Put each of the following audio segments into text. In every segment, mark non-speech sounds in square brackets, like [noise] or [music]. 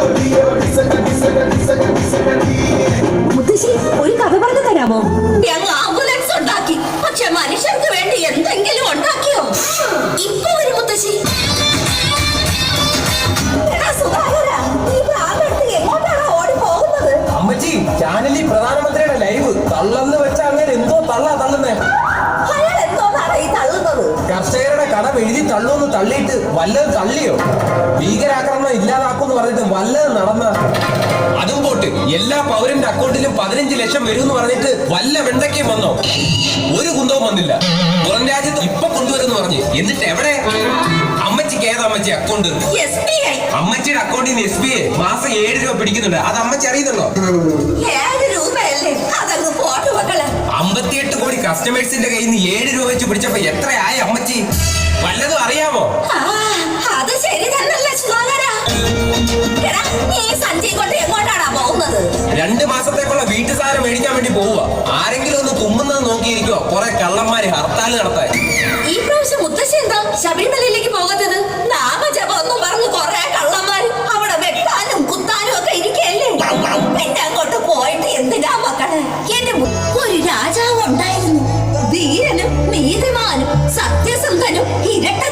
മുത്തശ്ശി കസ്റ്റമേഴ്സിന്റെ കയ്യിൽ നിന്ന് ഏഴ് രൂപ വെച്ച് പിടിച്ചപ്പോ എത്രയായി അമ്മച്ചി? വല്ലതും അറിയാമോ? അത് ശരി തന്നല്ലേ സുധാകര. എടാ നീ സഞ്ചി കൊണ്ട് എങ്ങോട്ടാണ് പോകുന്നത്? രണ്ട് മാസത്തേക്കുള്ള വീട്ടു സാധനം മേടിക്കാൻ വേണ്ടി പോവുക ആരെങ്കിലും ഒന്ന് തുമ്മുന്നത് നോക്കിയിരിക്കോ കുറെ കള്ളന്മാര് ഹർത്താൽ നടത്താൻ. ഈ പ്രാവശ്യം മുത്തശ്ശി എന്താ ശബരിമലയിലേക്ക്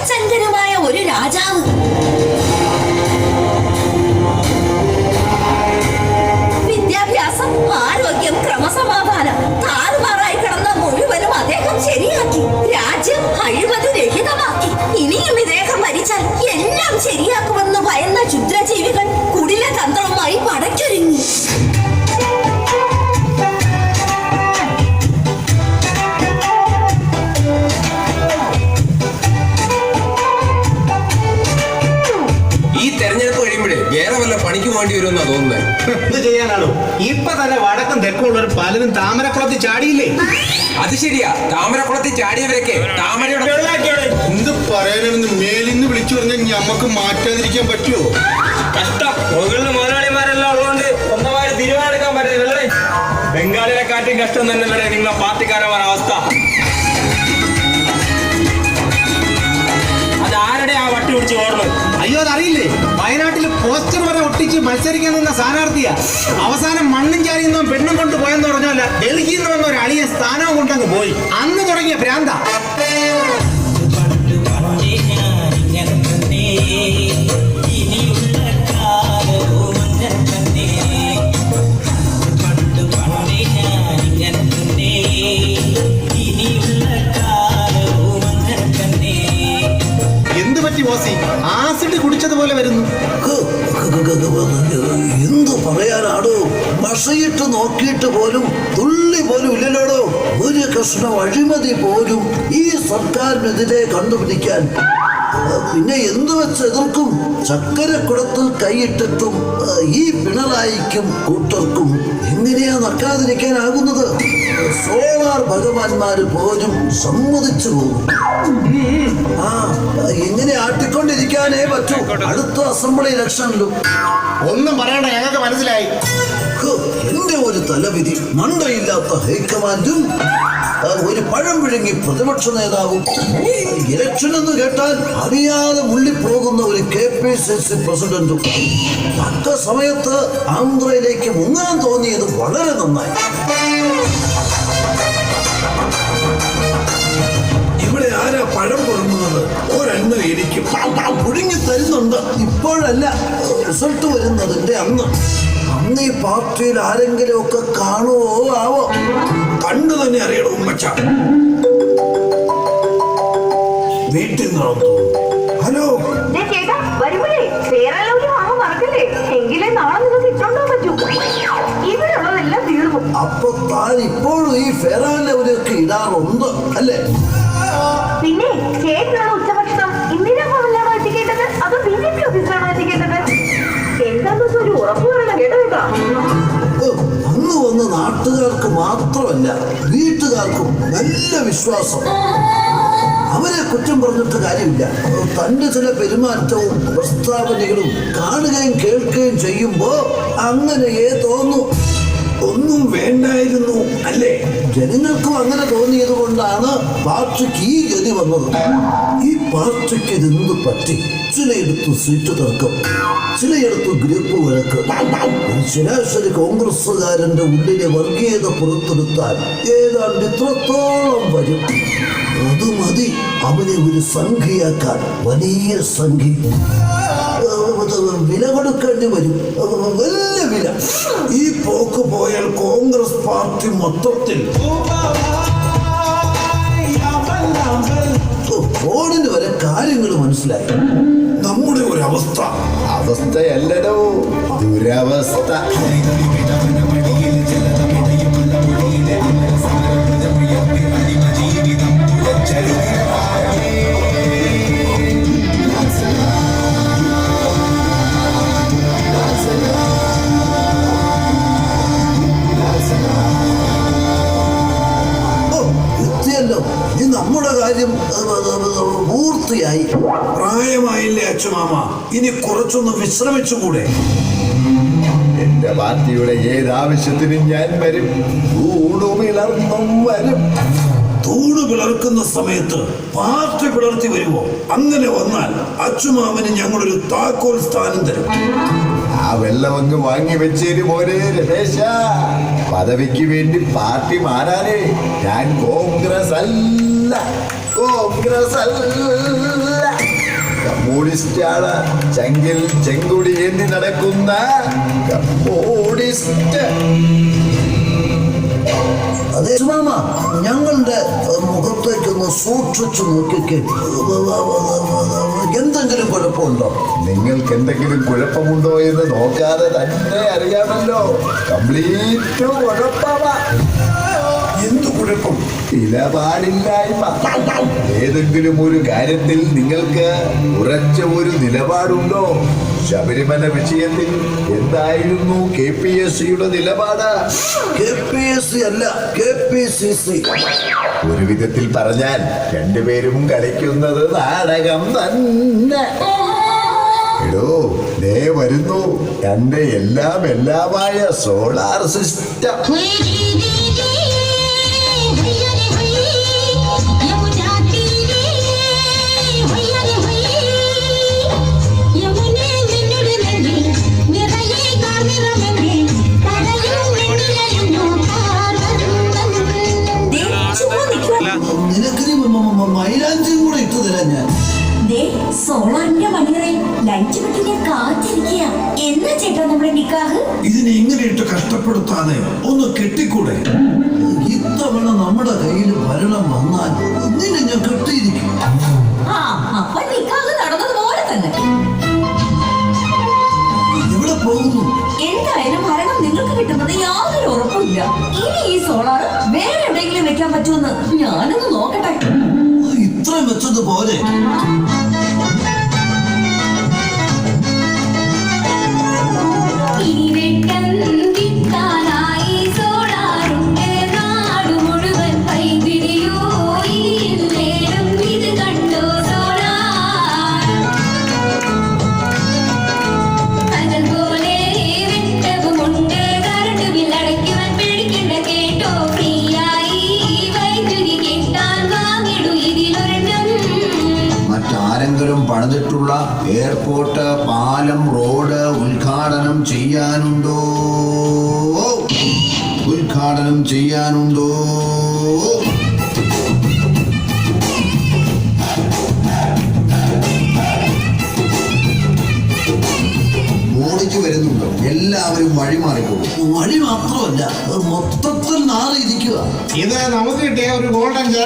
ഇരട്ടച്ചങ്കനുമായ ഒരു രാജാവ് പണിക്ക് തോന്നുന്നേ തോന്നുന്നത് എന്ത് ചെയ്യാനാണോ? ഇപ്പൊ തന്നെ വടക്കും തെക്കുള്ളവർ പലരും താമരക്കുളത്തിൽ ചാടിയില്ലേ? അത് ശരിയാ. താമരക്കുളത്തിൽ ചാടിയവരൊക്കെ താമരയുടെ എന്ത് പറയാനാണെന്ന് മേലിന്ന് വിളിച്ചു പറഞ്ഞാൽ ഞമ്മക്ക് മാറ്റാതിരിക്കാൻ പറ്റുമോ കഷ്ടം. മുകളിൽ മുതലാളിമാരെല്ലാം ഉള്ളതുകൊണ്ട് സ്വന്തമായി തീരുമാനമെടുക്കാൻ പറ്റുന്നില്ലേ ബംഗാളിലെ കാറ്റും കഷ്ടം തന്നെ നിങ്ങളെ പാർട്ടിക്കാരന്മാരുടെ അവസ്ഥ. പിടിച്ച് ഓർമ്മ. അയ്യോ അതറിയില്ലേ? വയനാട്ടിൽ പോസ്റ്റർ വരെ ഒട്ടിച്ച് മത്സരിക്കാൻ നിന്ന സ്ഥാനാർത്ഥിയാ. അവസാനം മണ്ണും ചാരിയെന്നും പെണ്ണും കൊണ്ട് പോയെന്ന് പറഞ്ഞല്ല ഡൽഹിയിൽ നിന്ന് വന്ന ഒരു അളിയ സ്ഥാനവും കൊണ്ടങ്ങ് പോയി. അന്ന് തുടങ്ങിയ ഭ്രാന്ത. ആസിഡ് കുടിച്ചതുപോലെ വരുന്നു. എന്തു പറയാനാടോ? മഷയിട്ട് നോക്കിയിട്ട് പോലും തുള്ളി പോലും ഇല്ലല്ലോടോ? ഒരു കൃഷ്ണ അഴിമതി പോലും ഈ സർക്കാരിനെതിരെ കണ്ടുപിടിക്കാൻ. പിന്നെ എന്തു വെച്ച് എതിർക്കും? ചക്കരക്കുടത്തിൽ കൈയിട്ടിട്ടും ഈ പിണറായിക്കും കൂട്ടർക്കും എങ്ങനെയാ നക്കാതിരിക്കാനാകുന്നത് സോളാർ ഭഗവാന്മാര് പോലും സമ്മതിച്ചു പോകും. ആ എങ്ങനെ ആട്ടിക്കൊണ്ടിരിക്കാനേ പറ്റൂ. അടുത്ത അസംബ്ലി ഇലക്ഷനിലും. ഒന്നും പറയണ്ട ഞങ്ങൾക്ക് മനസ്സിലായി. എന്റെ ഒരു തലവിധി മണ്ടയില്ലാത്ത ഹൈക്കമാൻഡും ഒരു പഴം വിഴുങ്ങി പ്രതിപക്ഷ നേതാവും. ഇലക്ഷൻ എന്ന് കേട്ടാൽ അറിയാതെ മുള്ളിപ്പോകുന്ന ഒരു കെ പി സി സി പ്രസിഡന്റും. തക്ക സമയത്ത് ആന്ധ്രയിലേക്ക് മുങ്ങാൻ തോന്നിയത് വളരെ നന്നായി. പഴം പുറങ്ങുന്നത് ഒരെണ്ണം എനിക്ക് പുഴുങ്ങി തരുന്നുണ്ട്. ഇപ്പോഴല്ല റിസൾട്ട് വരുന്നതിന്റെ അന്ന്. അന്ന് ഈ പാർട്ടിയിൽ ആരെങ്കിലും ഒക്കെ കാണുവോ ആവോ? കണ്ടു തന്നെ അറിയണം ഉമ്മച്ച. വീട്ടിൽ നിന്നു ഹലോ. അപ്പൊ താൻ ഇപ്പോഴും ഈ ഫെറാലവരൊക്കെ ഇടാറുണ്ട് അല്ലേ? നാട്ടുകാർക്ക് മാത്രമല്ല വീട്ടുകാർക്കും നല്ല വിശ്വാസം. അവരെ കുറ്റം പറഞ്ഞിട്ട് കാര്യമില്ല. തന്റെ ചില പെരുമാറ്റവും പ്രസ്താവനകളും കാണുകയും കേൾക്കുകയും ചെയ്യുമ്പോ അങ്ങനെയേ തോന്നു. ഒന്നും വേണ്ടായിരുന്നു അല്ലേ? ജനങ്ങൾക്കും അങ്ങനെ തോന്നിയത് കൊണ്ടാണ് പാർട്ടിക്ക് ഈ ഗതി വന്നത്. ഈ പാർട്ടിക്ക് ഇതെന്ത് പറ്റി? ചിലയിടത്ത് സീറ്റ് തർക്കം ചിലയിടത്ത് ഗ്രൂപ്പ് വഴക്ക്. ശരാശരി കോൺഗ്രസ്സുകാരന്റെ ഉള്ളിലെ വർഗീയത പുറത്തെടുത്താൽ ഏതാണ്ട് ഇത്രത്തോളം വരും. അത് മതി. അവനെ ഒരു സംഖ്യയാക്കാൻ വലിയ സംഖ്യ വില കൊടുക്കേണ്ടി വരും. വലിയ വില. ഈ പോക്ക് പോയാൽ കോൺഗ്രസ് പാർട്ടി മൊത്തത്തിൽ ഫോണിന് വരെ കാര്യങ്ങൾ മനസ്സിലായി. നമ്മുടെ ഒരു അവസ്ഥ അവസ്ഥയല്ലടോ. ദുരവസ്ഥ. ഓ, നമ്മുടെ കാര്യം പൂർത്തിയായി. പ്രായമായില്ലേ അച്ഛമാമ ഇനി കുറച്ചൊന്ന് വിശ്രമിച്ചുകൂടെ? എന്റെ പാർട്ടിയുടെ ഏതാവശ്യത്തിനും ഞാൻ വരും. ഊടുമിളർന്നും വരും. തൂണ് പിളർക്കുന്ന സമയത്ത് പാർട്ടി പിളർത്തി വരുമോ അങ്ങനെ വന്നാൽ അച്ചുമാമന് ഞങ്ങളൊരു താക്കോൽ സ്ഥാനം തരും. ആ വെള്ളമങ്ങ് വാങ്ങി വെച്ചേര് പോലെ രമേശ. പദവിക്ക് വേണ്ടി പാർട്ടി മാറാനേ ഞാൻ കോൺഗ്രസ് അല്ല. കോൺഗ്രസ് അല്ല കമ്മ്യൂണിസ്റ്റ് ആണ് ചെങ്കിൽ ചെങ്കുടി ഏന്തി നടക്കുന്ന കമ്മ്യൂണിസ്റ്റ്. അതെ സുമാമ ഞങ്ങളുടെ മുഖത്തേക്കൊന്ന് സൂക്ഷിച്ചു നോക്കിക്കേ. എന്തെങ്കിലും കുഴപ്പമുണ്ടോ? നിങ്ങൾക്ക് എന്തെങ്കിലും കുഴപ്പമുണ്ടോ എന്ന് നോക്കാതെ തന്നെ അറിയാമല്ലോ. കംപ്ലീറ്റ് കുഴപ്പമാ. എന്ത് കുഴപ്പം? നിലപാടില്ലായ്മ. ഏതെങ്കിലും ഒരു കാര്യത്തിൽ നിങ്ങൾക്ക് ഉറച്ച ഒരു നിലപാടുണ്ടോ? ശബരിമല വിഷയത്തിൽ എന്തായിരുന്നു കെ പി എസ് സിയുടെ നിലപാട്? കെ പി എസ് സി അല്ല കെ പി സി സി. ഒരു വിധത്തിൽ പറഞ്ഞാൽ രണ്ടുപേരും കളിക്കുന്നത് നാടകം തന്നെ. എടോ ദേ വരുന്നു. എന്റെ എല്ലാം എല്ലാമായ സോളാർ സിസ്റ്റം. നിനക്കിനി മ- മ- മ- കൂടെ ഇട്ടു തരാം ഞാൻ. സോളാറിന്റെ മണിയറയിൽ ലൈറ്റ് വെട്ടിന്റെ കാത്തിരിക്കുക. എന്നാ ചേട്ടാ നമ്മുടെ നിക്കാഹ്? ഇതിനെ ഇങ്ങനെ ഇട്ട് കഷ്ടപ്പെടുത്താതെ ഒന്ന് കെട്ടിക്കൂടെ? ഇത്തവണ നമ്മുടെ കയ്യിൽ ഭരണം വന്നാൽ നിന്നെ ഞാൻ കെട്ടിയിരിക്കും. ആ അപ്പൊ നിക്കാഹ് നടന്നതുപോലെ തന്നെ. എവിടെ പോകുന്നു? എന്തായാലും നിങ്ങൾക്ക് കിട്ടുന്നത് യാതൊരു ഉറപ്പില്ല ഇനി ഈ സോളാർ വേറെ എവിടെയെങ്കിലും വെക്കാൻ പറ്റുമെന്ന് ഞാനൊന്ന് നോക്കട്ടെ. ഇത്രയും വെച്ചത് പോലെ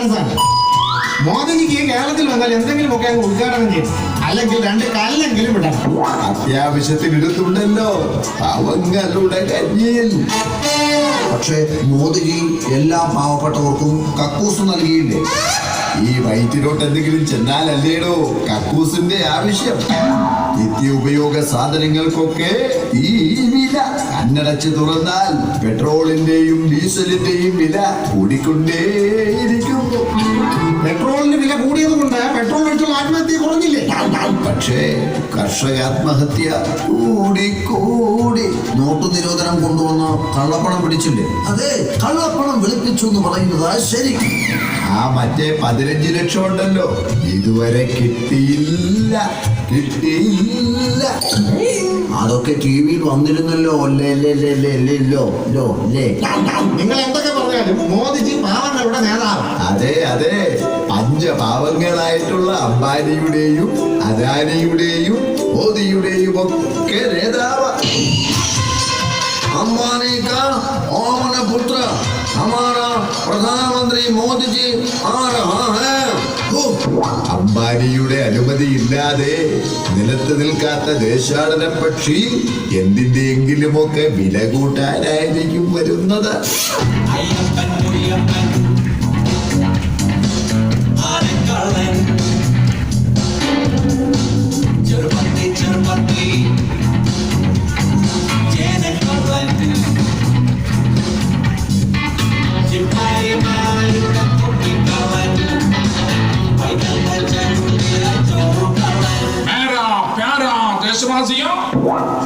ആണ് മോദിജിക്ക് കേരളത്തിൽ വന്നാൽ എന്തെങ്കിലും ഒക്കെ അങ്ങ് ഉദ്ഘാടനം ചെയ്യും അല്ലെങ്കിൽ രണ്ട് കല്ലെങ്കിലും വിടണം അത്യാവശ്യത്തിന് എടുത്തുണ്ടല്ലോ. കഞ്ഞിയിൽ. പക്ഷേ മോദിജി എല്ലാ പാവപ്പെട്ടവർക്കും കക്കൂസ് നൽകിയില്ലേ? ഈ വയറ്റിലോട്ട് എന്തെങ്കിലും ചെന്നാലല്ലേടോ? കക്കൂസിന്റെ ആവശ്യം. നിത്യോപയോഗ സാധനങ്ങൾക്കൊക്കെ ഈ വില. കണ്ണടച്ച് തുറന്നാൽ പെട്രോളിന്റെയും ഡീസലിന്റെയും വില കൂടിക്കൊണ്ടേയിരിക്കുന്നു പെട്രോളിന് വില കൂടിയത് കൊണ്ട് പെട്രോൾ ഒഴിച്ചുള്ള ആത്മഹത്യ കുറഞ്ഞില്ലേ? പക്ഷേ കർഷക ആത്മഹത്യ കൂടി കൂടി നോട്ടു നിരോധനം കൊണ്ടുവന്ന് കള്ളപ്പണം പിടിച്ചില്ലേ? അതെ കള്ളപ്പണം വിളിപ്പിച്ചു എന്ന് പറയുന്നത് ശരി. ആ മറ്റേ പതിനഞ്ച് ലക്ഷം ഉണ്ടല്ലോ. ഇതുവരെ കിട്ടിയില്ല. കിട്ടിയില്ല. അതൊക്കെ ടി വിയിൽ വന്നിരുന്നല്ലോ. നിങ്ങൾ എന്തൊക്കെ പറഞ്ഞാലും മോദിജി പാവങ്ങളുടെ നേതാവ്. അതെ അതെ. പഞ്ചപാവങ്ങളായിട്ടുള്ള അംബാനിയുടെയും അദാനിയുടെയും മോദിയുടെയും ഒക്കെ നേതാവ്. अंबानी का ओमन पुत्र हमारा प्रधानमंत्री मोदी जी आ रहा है हो, അംബാനിയുടെ അനുമതിയില്ലാതെ നിലത്ത് നിൽക്കാത്ത ദേശാടന പക്ഷി എന്തിന്റെയെങ്കിലുമൊക്കെ വില കൂട്ടാനായിരിക്കും വരുന്നത് मेरा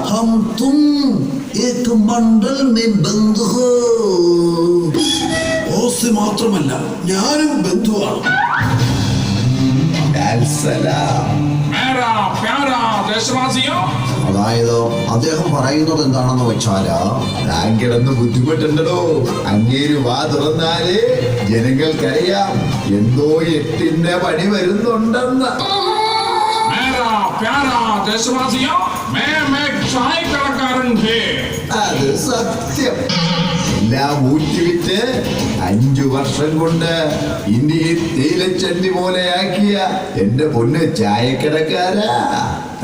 हम तुम एक मंडल में बंद हो ഓസ് മാത്രമല്ല ഞാനും ബന്ധുവാണ് സലാം मेरा प्यारा देशवासियों അതായത് അദ്ദേഹം പറയുന്നത് എന്താണെന്ന് വെച്ചാല് താൻ കിടന്ന് ബുദ്ധിമുട്ടുണ്ടോ അങ്ങേര് വാ തുറന്നാലേ ജനങ്ങൾക്കറിയാം എന്തോ എട്ടിന്റെ പണി വരുന്നുണ്ടെന്ന് मेरा प्यारा देशवासियों मैं मैं चाय कलाकारन थे അത് സത്യം എല്ലാം ഊറ്റിവിറ്റ് അഞ്ചു വർഷം കൊണ്ട് ഇനി തേയിലച്ചണ്ടി പോലെയാക്കിയ എന്റെ പൊന്ന് ചായക്കടക്കാരാ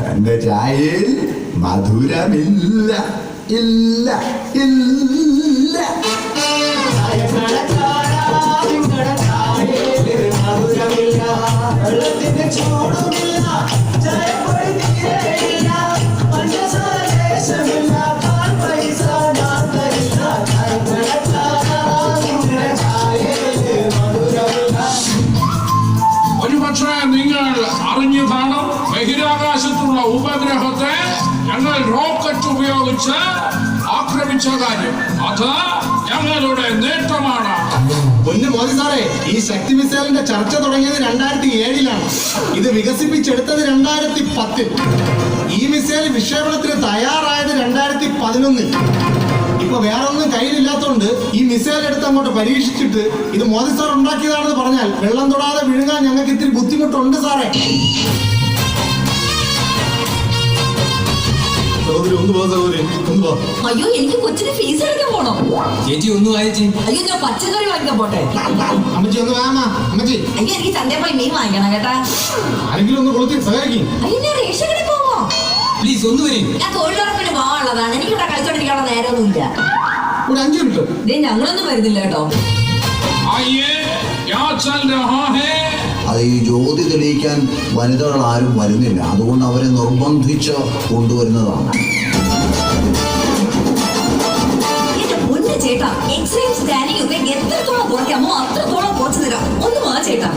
തന്റെ ചായയിൽ മധുരമില്ല ഇല്ല ഇല്ല ഒരുപക്ഷെ അത് ഞങ്ങളുടെ മോദി സാറേ ഈ ശക്തി മിസൈലിന്റെ ചർച്ച തുടങ്ങിയത് രണ്ടായിരത്തി ഏഴിലാണ് ഇത് വികസിപ്പിച്ചെടുത്തത് രണ്ടായിരത്തി പത്തിൽ ഈ മിസൈൽ വിക്ഷേപണത്തിന് തയ്യാറായത് രണ്ടായിരത്തി പതിനൊന്നിൽ ഇപ്പൊ വേറെ ഒന്നും കയ്യിലില്ലാത്തതുകൊണ്ട് ഈ മിസൈൽ എടുത്ത് അങ്ങോട്ട് പരീക്ഷിച്ചിട്ട് ഇത് മോദി സാർ ഉണ്ടാക്കിയതാണെന്ന് പറഞ്ഞാൽ വെള്ളം തൊടാതെ വിഴുങ്ങാൻ ഞങ്ങൾക്ക് ഇത്തിരി ബുദ്ധിമുട്ടുണ്ട് സാറേ. ഒന്ന് പോ അയ്യോ എനിക്ക് കൊച്ചിന് ഫീസ് അടയ്ക്കാൻ പോണോ? ചേച്ചി ഒന്നും വായിച്ചേ അയ്യോ ഞാൻ പച്ചക്കറി വാങ്ങിക്കാൻ പോട്ടെ. അമ്മച്ചി ഒന്ന് എനിക്ക് ചന്തയിൽ പോയി മീൻ വാങ്ങിക്കണം ആരെങ്കിലും ഒന്ന് കൊളുത്തി സഹായിക്കും അയ്യോ ഞാൻ പോവോ? പ്ലീസ് ഒന്ന് വരും. ഞാൻ തൊഴിലുറപ്പിന് പോവാനുള്ളതാണ് എനിക്കിവിടെ കളിച്ചോണ്ടിരിക്കാനുള്ള നേരമൊന്നുമില്ല. ഒരു അഞ്ചു മിനിറ്റ്. ഞങ്ങളൊന്നും വരുന്നില്ല കേട്ടോ. ആയേ ക്യാ ചൽ രഹാ ഹേ അത് ഈ ജ്യോതി തെളിയിക്കാൻ വനിതകൾ ആരും വരുന്നില്ല. അതുകൊണ്ട് അവരെ നിർബന്ധിച്ച് കൊണ്ടുവരുന്നതാണ്. ചേട്ടാ എക്സ്റേയും സ്കാനിങ് ഒക്കെ എത്രത്തോളം കുറയ്ക്കാമോ അത്രത്തോളം കുറച്ചു തരാം. ഒന്ന് വാ ചേട്ടാ.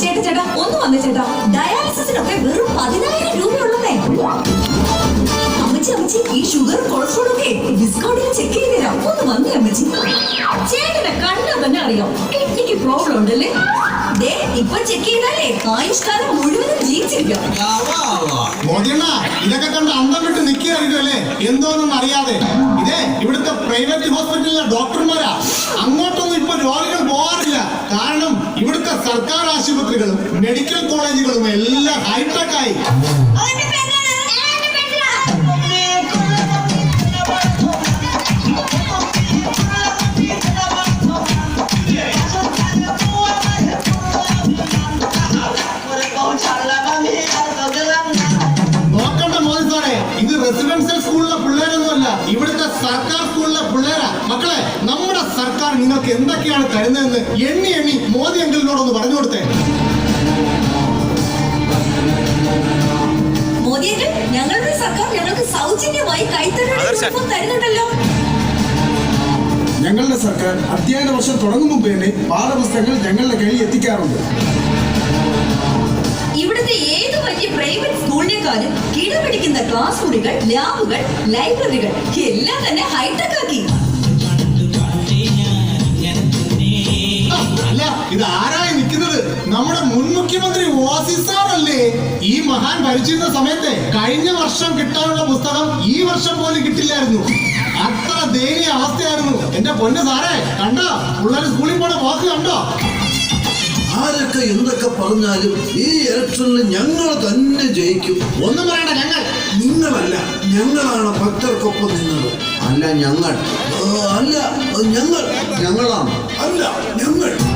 ചേട്ടാ ചേട്ടാ ഒന്ന് വന്നേ ചേട്ടാ. ഡയാലിസിസിനൊക്കെ വെറും പതിനായിരം രൂപയുള്ളതേ. അമ്മച്ചി അമ്മച്ചി ഈ ഷുഗർ കൊളസ്ട്രോൾ ഒക്കെ ഡിസ്കൗണ്ടിൽ ചെക്ക് ചെയ്ത് തരാം. ഒന്ന് വന്നേ അമ്മച്ചി. ചേട്ടനെ കണ്ടാൽ തന്നെ അറിയാം. പ്രോബ്ലം ഉണ്ടല്ലേ? ദേ ഇപ്പൊ ചെക്ക് ചെയ്താലേ ആയുഷ്കാലം മുഴുവനും ജീവിച്ചിരിക്കാം. ഇതൊക്കെ കണ്ട് അന്തം വിട്ട് നിൽക്കുകയായിരിക്കും അല്ലേ? എന്തോന്നും അറിയാതെ. ഇതേ ഇവിടുത്തെ പ്രൈവറ്റ് ഹോസ്പിറ്റലിലെ ഡോക്ടർമാരാ. അങ്ങോട്ടൊന്നും ഇപ്പൊ രോഗികൾ പോകാറില്ല. കാരണം ഇവിടുത്തെ സർക്കാർ ആശുപത്രികളും മെഡിക്കൽ കോളേജുകളും എല്ലാം ഹൈടെക് ആയി. നിങ്ങൾക്ക് എന്തൊക്കെയാണ് തരുന്നതെന്ന് എണ്ണി എണ്ണി മോദി അങ്കിളിനോടൊന്ന് പറഞ്ഞു കൊടുത്തേ. മോദിയുടെ ഞങ്ങളുടെ സർക്കാർ ഞങ്ങൾക്ക് സൗജന്യമായി തരുന്നുണ്ടല്ലോ. ഞങ്ങളുടെ സർക്കാർ അധ്യയന വർഷം തുടങ്ങും മുമ്പ് തന്നെ പാഠപുസ്തകങ്ങൾ ഞങ്ങളുടെ കയ്യിൽ എത്തിക്കാറുണ്ട്. ഇവിടുത്തെ ഏത് വലിയ പ്രൈവറ്റ് സ്കൂളിനേക്കാളും കിടപിടിക്കുന്ന ക്ലാസ് മുറികൾ ലാബുകൾ ലൈബ്രറികൾ എല്ലാം തന്നെ ഹൈടെക് ആക്കി. അല്ല ഇത് ആരായി നിൽക്കുന്നത്? നമ്മുടെ മുൻ മുഖ്യമന്ത്രി ഓസിസാറല്ലേ ഈ മഹാൻ ഭരിച്ചിരുന്ന സമയത്തെ കഴിഞ്ഞ വർഷം കിട്ടാനുള്ള പുസ്തകം ഈ വർഷം പോലും കിട്ടില്ലായിരുന്നു. അത്ര ദയനീയ അവസ്ഥയായിരുന്നു. എന്റെ പൊന്ന് സാറേ കണ്ടോ? പിള്ളേർ സ്കൂളിൽ പോണ വാക്ക് കണ്ടോ? ആരൊക്കെ എന്തൊക്കെ പറഞ്ഞാലും ഈ ഇലക്ഷനിൽ ഞങ്ങൾ തന്നെ ജയിക്കും. ഒന്നും പറയണ്ട ഞങ്ങൾ. നിങ്ങളല്ല ഞങ്ങളാണ് ഭക്തർക്കൊപ്പം നിന്നത്. അല്ല ഞങ്ങൾ. അല്ല ഞങ്ങൾ. ഞങ്ങളാണ്. അല്ല ഞങ്ങൾ.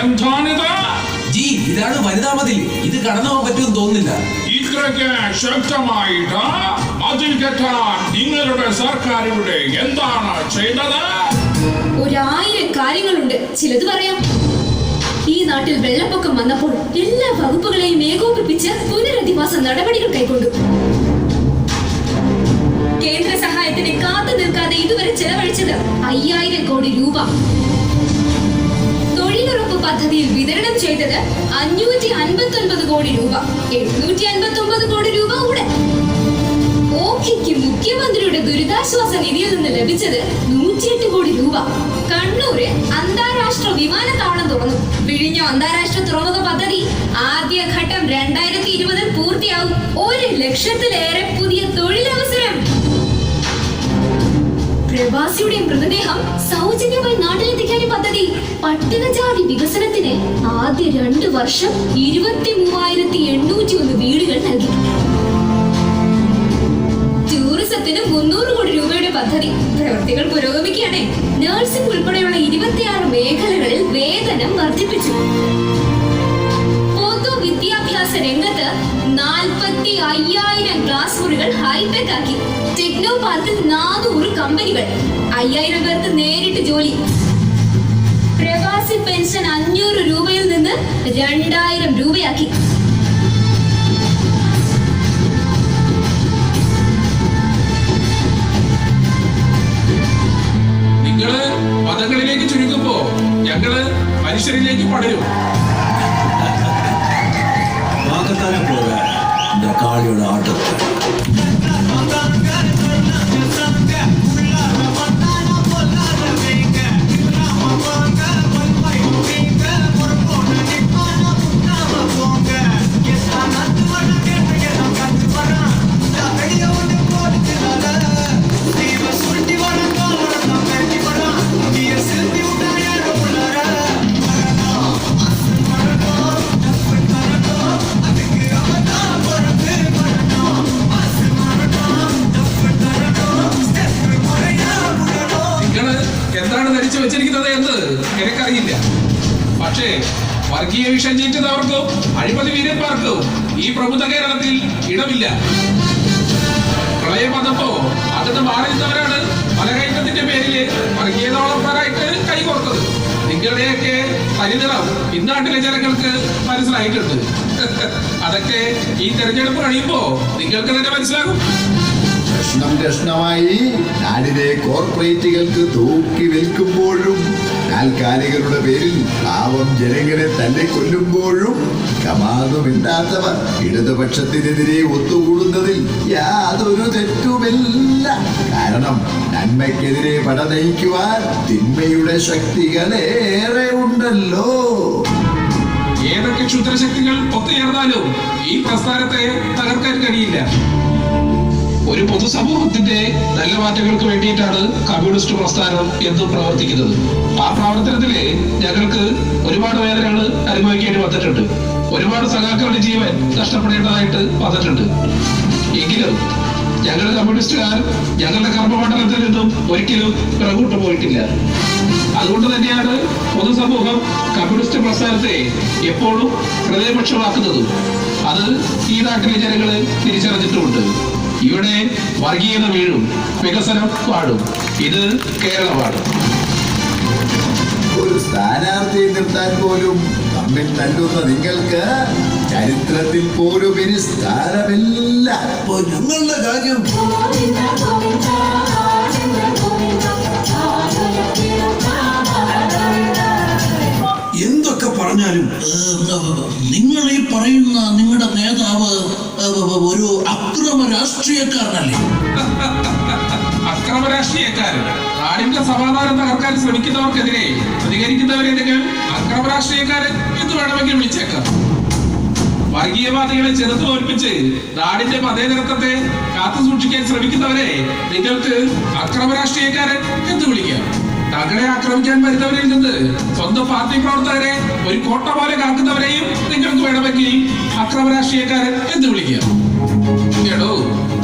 എന്താണിത് ജി ഇതാണ് വനിതാ മതിൽ ഇത് കടന്നു പോകാൻ പറ്റുമെന്ന് തോന്നുന്നില്ല. ഇത്രയ്ക്ക് ശക്തമായിട്ട് മതിൽ കെട്ടാൻ നിങ്ങളുടെ സർക്കാർ ഇവിടെ എന്താണ് ചെയ്തത്? ഒരായിരം കാര്യങ്ങളുണ്ട്. ചിലത് പറയാം. ഈ നാട്ടിൽ വെള്ളപ്പൊക്കം വന്നപ്പോൾ എല്ലാ വകുപ്പുകളെയും ഏകോപിപ്പിച്ച് പുനരധിവാസ നടപടികൾ കൈക്കൊണ്ടു. കേന്ദ്ര സഹായത്തിന് കാത്തു നിൽക്കാതെ ഇതുവരെ ചെലവഴിച്ചത് അയ്യായിരം കോടി രൂപ. പദ്ധതിയിൽ വിതരണം ചെയ്തത് അഞ്ഞൂറ്റി അൻപത്തി ഒൻപത് കോടി രൂപ. എഴുന്നൂറ്റി അൻപത്തി ഒമ്പത് കോടി രൂപ ഉടൻ ഓഖിക്ക് മുഖ്യമന്ത്രിയുടെ ദുരിതാശ്വാസ നിധിയിൽ നിന്ന് ലഭിച്ചത് നൂറ്റിയെട്ട് കോടി രൂപ. കണ്ണൂര് അന്താരാഷ്ട്ര വിമാനത്താവളം തുറന്നു. വിഴിഞ്ഞം അന്താരാഷ്ട്ര തുറമുഖ പദ്ധതി ആദ്യഘട്ടം രണ്ടായിരത്തി ഇരുപതിൽ പൂർത്തിയാകും. ഒരു ലക്ഷത്തിലേറെ പുതിയ തൊഴിലവസരം. പ്രവാസിയുടെ മൃതദേഹം സൗജന്യമായി നാട്ടിലെത്തിക്കാനും പദ്ധതി പട്ടികജാതി വികസനത്തിന് ആദ്യ രണ്ട് വർഷം ഇരുപത്തി മൂവായിരത്തി എണ്ണൂറ്റി ഒന്ന് വീടുകൾ നൽകി. ടൂറിസത്തിന് മുന്നൂറ് കോടി രൂപയുടെ പദ്ധതി പ്രവൃത്തികൾ പുരോഗമിക്കുകയാണ്. നഴ്സിംഗ് ഉൾപ്പെടെയുള്ള ഇരുപത്തിയാറ് മേഖലകളിൽ വേതനം വർദ്ധിപ്പിച്ചു. പൊതു വിദ്യാഭ്യാസ രംഗത്ത് നാൽപ്പത്തി അയ്യായിരം ക്ലാസ് മുറികൾ ഹൈടെക് ആക്കി. ടെക്നോ പാർക്കിൽ നാനൂറ് കമ്പനികൾ. അയ്യായിരം പേർക്ക് നേരിട്ട് ജോലി. പ്രവാസി പെൻഷൻ അഞ്ഞൂറ് രൂപയിൽ നിന്ന് രണ്ടായിരം രൂപയാക്കി. പദങ്ങളിലേക്ക് ചുരുക്കുമ്പോ ഞങ്ങൾ മനുഷ്യരിലേക്ക് പടരും. ധരിച്ചു വെച്ചിരിക്കുന്നത് എന്ന് എനിക്കറിയില്ല. പക്ഷേ വർഗീയ വിഷം ജയിച്ചതവർക്കും അഴിമതി വീരന്മാർക്കും ഈ പ്രബുദ്ധ കേരളത്തിൽ ഇടമില്ല. പ്രളയം വന്നപ്പോ അതിന് മാറി നിന്നവരാണ് മലകയറ്റത്തിന്റെ പേരിൽ വർഗീയത കൈകോർത്തത്. നിങ്ങളുടെയൊക്കെ പരിനിറം ഇന്നാട്ടിലെ ജനങ്ങൾക്ക് മനസ്സിലായിട്ടുണ്ട്. [laughs] അതൊക്കെ ഈ തെരഞ്ഞെടുപ്പ് കഴിയുമ്പോ നിങ്ങൾക്ക് തന്നെ മനസ്സിലാകും. പ്രശ്നം പ്രശ്നമായി നാടിനെ കോർപ്പറേറ്റുകൾക്ക് തൂക്കി വിൽക്കുമ്പോഴും താൽക്കാലികളുടെ പേരിൽ പാവം ജനങ്ങളെ തന്നെ കൊല്ലുമ്പോഴും കമാതുമില്ലാത്തവർ ഇടതുപക്ഷത്തിനെതിരെ ഒത്തുകൂടുന്നതിൽ യാതൊരു തെറ്റുമില്ല. കാരണം നന്മ നന്മയ്ക്കെതിരെ പട നയിക്കുവാൻ തിന്മയുടെ ശക്തികളേറെ ഉണ്ടല്ലോ. ഏതൊക്കെ ക്ഷുദ്രശക്തികൾ ഒത്തുചേർന്നാലും ഈ പ്രസ്ഥാനത്തെ തകർക്കാൻ കഴിയില്ല. ഒരു പൊതുസമൂഹത്തിന്റെ നല്ല മാറ്റങ്ങൾക്ക് വേണ്ടിയിട്ടാണ് കമ്മ്യൂണിസ്റ്റ് പ്രസ്ഥാനം എന്നും പ്രവർത്തിക്കുന്നത്. ആ പ്രവർത്തനത്തിൽ ഞങ്ങൾക്ക് ഒരുപാട് വേദനകൾ അനുഭവിക്കേണ്ടി വന്നിട്ടുണ്ട്. ഒരുപാട് സഖാക്കളുടെ ജീവൻ നഷ്ടപ്പെടേണ്ടതായിട്ട് വന്നിട്ടുണ്ട്. എങ്കിലും ഞങ്ങൾ കമ്മ്യൂണിസ്റ്റുകാർ ഞങ്ങളുടെ കർമ്മമണ്ഡലത്തിൽ നിന്നും ഒരിക്കലും പിറകോട്ട് പോയിട്ടില്ല. അതുകൊണ്ട് തന്നെയാണ് പൊതുസമൂഹം കമ്മ്യൂണിസ്റ്റ് പ്രസ്ഥാനത്തെ എപ്പോഴും ഹൃദയപക്ഷമാക്കുന്നതും. അത് ഈ നാട്ടിലെ ജനങ്ങൾ തിരിച്ചറിഞ്ഞിട്ടുമുണ്ട്. ഇവിടെ വർഗീയത വീഴും വികസനം പാടും. ഇത് കേരളമാണ്. ഒരു സ്ഥാനാർത്ഥിയെ നിർത്താൻ പോലും തമ്മിൽ തല്ലുന്ന നിങ്ങൾക്ക് ചരിത്രത്തിൽ പോലും ഇനി സ്ഥാനമില്ല. അപ്പൊ ഞങ്ങളുടെ കാര്യം പറഞ്ഞാലും നിങ്ങൾ ഈ പറയുന്ന നിങ്ങളുടെ നേതാവ് ഒരു അക്രമ രാഷ്ട്രീയക്കാരനല്ലേ? അക്രമ രാഷ്ട്രീയക്കാരൻ. നാടിന്റെ സമാധാനം തകർക്കാൻ ശ്രമിക്കുന്നവർക്കെതിരെ പ്രതികരിക്കുന്നവരെ അക്രമ രാഷ്ട്രീയക്കാരൻ എന്ന് വേണമെങ്കിൽ വിളിച്ചേക്കാം. വർഗീയവാദികളെ ചെറുത്തു തോൽപ്പിച്ച് നാടിന്റെ മതേതരത്വത്തെ കാത്തു സൂക്ഷിക്കാൻ ശ്രമിക്കുന്നവരെ നിങ്ങൾക്ക് അക്രമ രാഷ്ട്രീയക്കാരൻ എന്ന് വിളിക്കാം. തങ്ങളെ ആക്രമിക്കാൻ വരുന്നവരിൽ നിന്ന് സ്വന്തം പാർട്ടി പ്രവർത്തകരെ ഒരു കോട്ട പോലെ കാക്കുന്നവരെയും നിങ്ങൾക്ക് വേണമെങ്കിൽ അക്രമ രാഷ്ട്രീയക്കാരൻ എന്ന് വിളിക്കാം. എടോ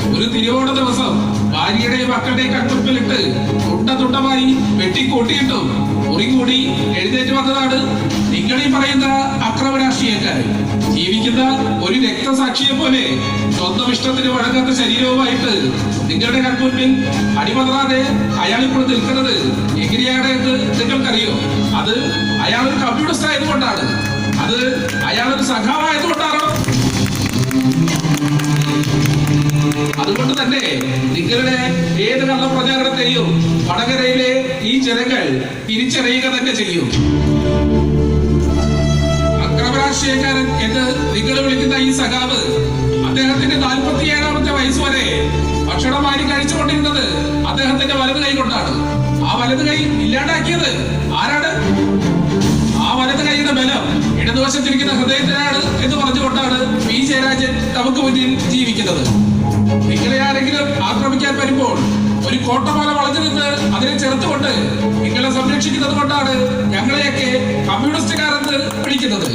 ഒരു തിരുവോണ ദിവസം ഭാര്യയുടെയും മക്കളുടെയും കട്ടുപ്പിലിട്ട് തുണ്ട തുണ്ടമായി വെട്ടിക്കൂട്ടിയിട്ടും കൂടി എഴുന്നേറ്റ് വന്നതാണ് നിങ്ങൾ ഈ പറയുന്ന അക്രമ രാഷ്ട്രീയക്കാരൻ ജീവിക്കുന്ന ഒരു രക്തസാക്ഷിയെ പോലെ സ്വന്തം ഇഷ്ടത്തിന് വഴങ്ങാത്ത ശരീരവുമായിട്ട് നിങ്ങളുടെ കൺമുൻപിൽ അടിമതറാതെ അയാൾ ഇപ്പോൾ നിൽക്കുന്നത്? എങ്ങനെയാണ് എന്ന് നിങ്ങൾക്കറിയോ? അത് അയാൾ ഒരു കമ്മ്യൂണിസ്റ്റ് ആയതുകൊണ്ടാണ് അത് അയാൾ ഒരു സഖാവായതുകൊണ്ടാണോ? അതുകൊണ്ട് തന്നെ നിങ്ങളുടെ ഏത് കള്ളപ്രചാരണത്തെയും വടകരയിലെ ഈ ജനങ്ങൾ തിരിച്ചറിയുക തന്നെ ചെയ്യും. അക്രമരാഷ്ട്രീയക്കാരൻ എന്ന് നിങ്ങൾ വിളിക്കുന്ന ഈ സഖാവ് അദ്ദേഹത്തിന്റെ നാൽപ്പത്തിയേഴാമത്തെ വയസ്സ് വരെ ഭക്ഷണം വാരി കഴിച്ചുകൊണ്ടിരുന്നത് അദ്ദേഹത്തിന്റെ വലത് കൈ കൊണ്ടാണ്. ആ വലത് കൈ ഇല്ലാണ്ടാക്കിയത് ആരാണ്? ആ വലത് കൈയുടെ ബലം ഇടതുവശത്തിരിക്കുന്ന ഹൃദയത്തിനാണ് എന്ന് പറഞ്ഞുകൊണ്ടാണ് പി ജയരാജൻ നമുക്ക് മുന്നിൽ ജീവിക്കുന്നത്. നിങ്ങളെ ആരെങ്കിലും ആക്രമിക്കാൻ വരുമ്പോൾ ഒരു കോട്ട പോലെ നിന്ന് അതിനെ ചെറുത്തുകൊണ്ട് നിങ്ങളെ സംരക്ഷിക്കുന്നത് കൊണ്ടാണ് ഞങ്ങളെയൊക്കെ കമ്മ്യൂണിസ്റ്റുകാരെന്ന് വിളിക്കുന്നത്.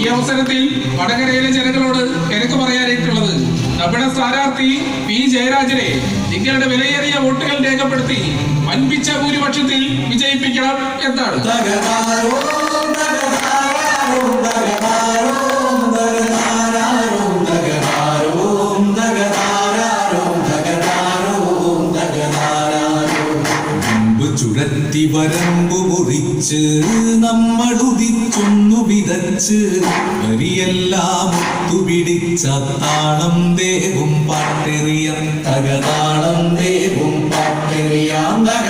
ഈ അവസരത്തിൽ വടകരയിലെ ജനങ്ങളോട് എനിക്ക് പറയാനായിട്ടുള്ളത് നമ്മുടെ സ്ഥാനാർത്ഥി പി ജയരാജനെ നിങ്ങളുടെ വിലയേറിയ വോട്ടുകൾ രേഖപ്പെടുത്തി വൻപിച്ച ഭൂരിപക്ഷത്തിൽ വിജയിപ്പിക്കണം എന്നാണ്. ചുരത്തി വരമ്പു മുറിച്ച് നമ്മളുതി വിതച്ച് വരിയെല്ലാം ഒത്തുപിടിച്ച താളം ദേവും പാട്ടെറിയ തകതാളം ദേവും പാട്ടെറിയാം തകതാരോ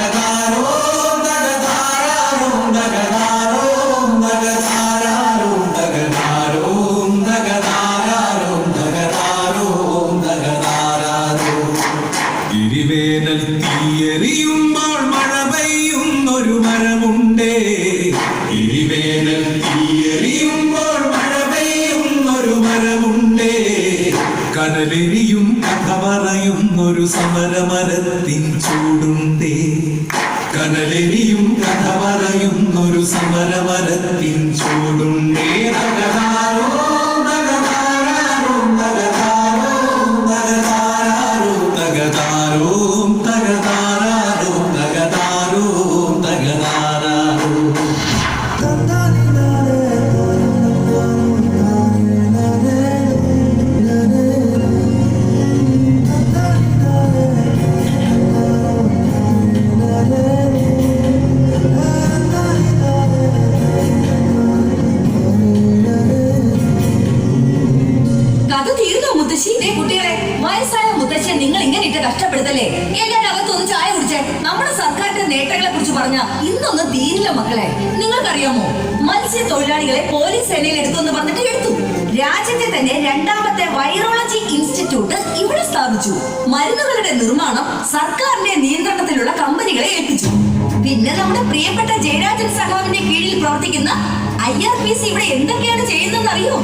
അറിയോ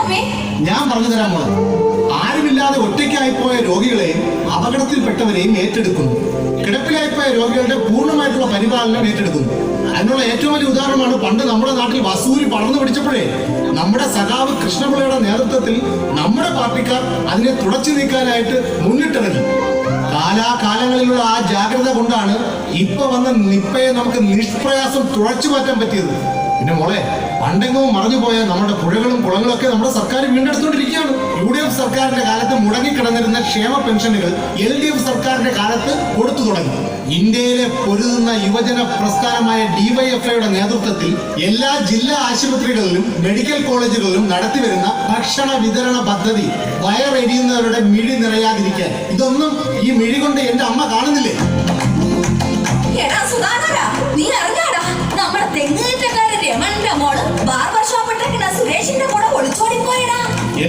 അമ്മേ? ഞാൻ പറഞ്ഞു തരാൻ മോളെ. ആരുമില്ലാതെ ഒറ്റയ്ക്കായി പോയ രോഗികളെയും അപകടത്തിൽപ്പെട്ടവരെയും ഏറ്റെടുക്കുന്നു. കിടപ്പിലായി പോയ രോഗികളുടെ പൂർണമായിട്ടുള്ള പരിപാലനം ഏറ്റെടുക്കുന്നു. അതിനുള്ള ഏറ്റവും വലിയ ഉദാഹരണമാണ് പണ്ട് നമ്മുടെ നാട്ടിൽ വസൂരി പടർന്നു പിടിച്ചപ്പോഴേ നമ്മുടെ സഖാവ് കൃഷ്ണപിള്ളയുടെ നേതൃത്വത്തിൽ നമ്മുടെ പാർട്ടിക്കാർ അതിനെ തുടച്ചു നീക്കാനായിട്ട് മുന്നിട്ടിറങ്ങി. കാലാകാലങ്ങളിലുള്ള ആ ജാഗ്രത കൊണ്ടാണ് ഇപ്പൊ വന്ന നിപ്പയെ നമുക്ക് നിഷ്പ്രയാസം തുഴച്ചു മാറ്റാൻ പറ്റിയത്. പിന്നെ മോളെ പണ്ടെങ്ങും മറഞ്ഞുപോയ നമ്മുടെ പുഴകളും കുളങ്ങളും ഒക്കെ നമ്മുടെ സർക്കാർ വീണ്ടെടുത്തുകൊണ്ടിരിക്കുകയാണ്. യു ഡി എഫ് സർക്കാരിന്റെ കാലത്ത് മുടങ്ങിക്കിടന്നിരുന്ന ക്ഷേമ പെൻഷനുകൾ എൽ ഡി എഫ് സർക്കാരിന്റെ കാലത്ത് കൊടുത്തു തുടങ്ങി. ഇന്ത്യയിലെ പൊരുതുന്ന യുവജന പ്രസ്ഥാനമായ ഡിവൈഎഫ്ഐയുടെ നേതൃത്വത്തിൽ എല്ലാ ജില്ലാ ആശുപത്രികളിലും മെഡിക്കൽ കോളേജുകളിലും നടത്തിവരുന്ന ഭക്ഷണ വിതരണ പദ്ധതി വയറെരിയുന്നവരുടെ മിഴി നിറയാതിരിക്കാൻ. ഇതൊന്നും ഈ മിഴി കൊണ്ട് എന്റെ അമ്മ കാണുന്നില്ലേ?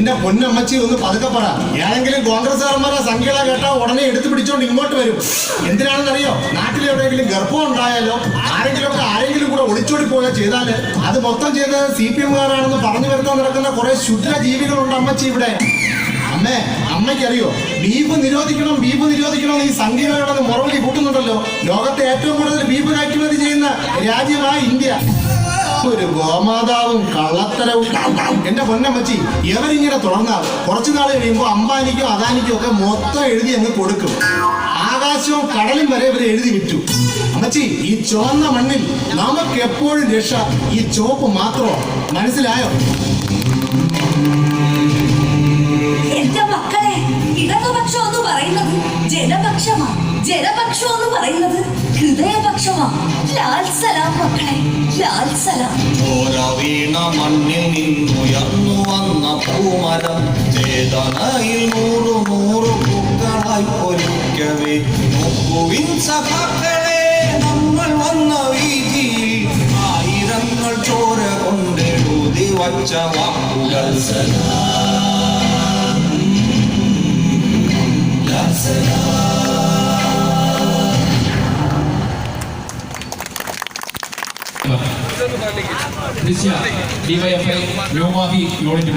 എന്റെ പൊന്നമ്മച്ചി ഒന്ന് പതുക്കെ പറ. ഏതെങ്കിലും കോൺഗ്രസ്സുകാരന്മാരെ സംഖ്യകളെ കേട്ടാ ഉടനെ എടുത്തു പിടിച്ചോണ്ട് ഇങ്ങോട്ട് വരും. എന്തിനാണെന്നറിയോ? നാട്ടിൽ എവിടെയെങ്കിലും ഗർഭം ഉണ്ടായാലോ ആരെങ്കിലും ഒക്കെ ആരെങ്കിലും കൂടെ ഒളിച്ചോടി പോയാൽ ചെയ്താൽ അത് മൊത്തം ചെയ്തത് സി പി എംകാരാണെന്ന് പറഞ്ഞു വരുത്താൻ നടക്കുന്ന കുറെ ശുദ്ര ജീവികളുണ്ട് അമ്മച്ചി ഇവിടെ. അമ്മേ അമ്മയ്ക്കറിയോ? ബീഫ് നിരോധിക്കണം ബീഫ് നിരോധിക്കണം ഈ സംഖ്യകളുടെ മുറവിളി കൂട്ടുന്നുണ്ടല്ലോ. ലോകത്തെ ഏറ്റവും കൂടുതൽ ബീഫ് കയറ്റുമതി ചെയ്യുന്ന രാജ്യമായ ഇന്ത്യ. ഒരു ഗോമാതാവും കള്ളത്തരവും. എന്റെ പൊന്നമ്മച്ചി എവരിങ്ങനെ തുടർന്നാൽ കുറച്ചു നാൾ കഴിയുമ്പോൾ അംബാനിക്കും അദാനിക്കും ഒക്കെ മൊത്തം എഴുതി അങ്ങ് കൊടുക്കും. ആകാശവും കടലും വരെ ഇവരെ എഴുതി വിറ്റു. അമ്മച്ചി ഈ ചുവന്ന മണ്ണിൽ നമുക്ക് എപ്പോഴും രക്ഷ ഈ ചുവപ്പ് മാത്രമോ. മനസ്സിലായോ? എന്റെ മക്കളെ ഇടതുപക്ഷം എന്ന് പറയുന്നത് ജനപക്ഷമാ ജനപക്ഷം എന്ന് പറയുന്നത് ഹൃദയപക്ഷമാ. ലാൽ സലാം മക്കളെ ലാൽ സലാം. ഓര വീണ മണ്ണിൽ നിന്നുയർന്നു വന്ന പൂമരം ചേതനയിൽ നൂറു നൂറു പൂക്കളായി പൊലിക്കവേ നോക്കുവിൻ സഖാക്കളെ നമ്മൾ വന്ന വീതിയിൽ ആയിരങ്ങൾ ചോര കൊണ്ടെഴുതി വച്ച വാക്കുകൾ. സലാം. സലാം. DYFI വ്യോമാഹി unit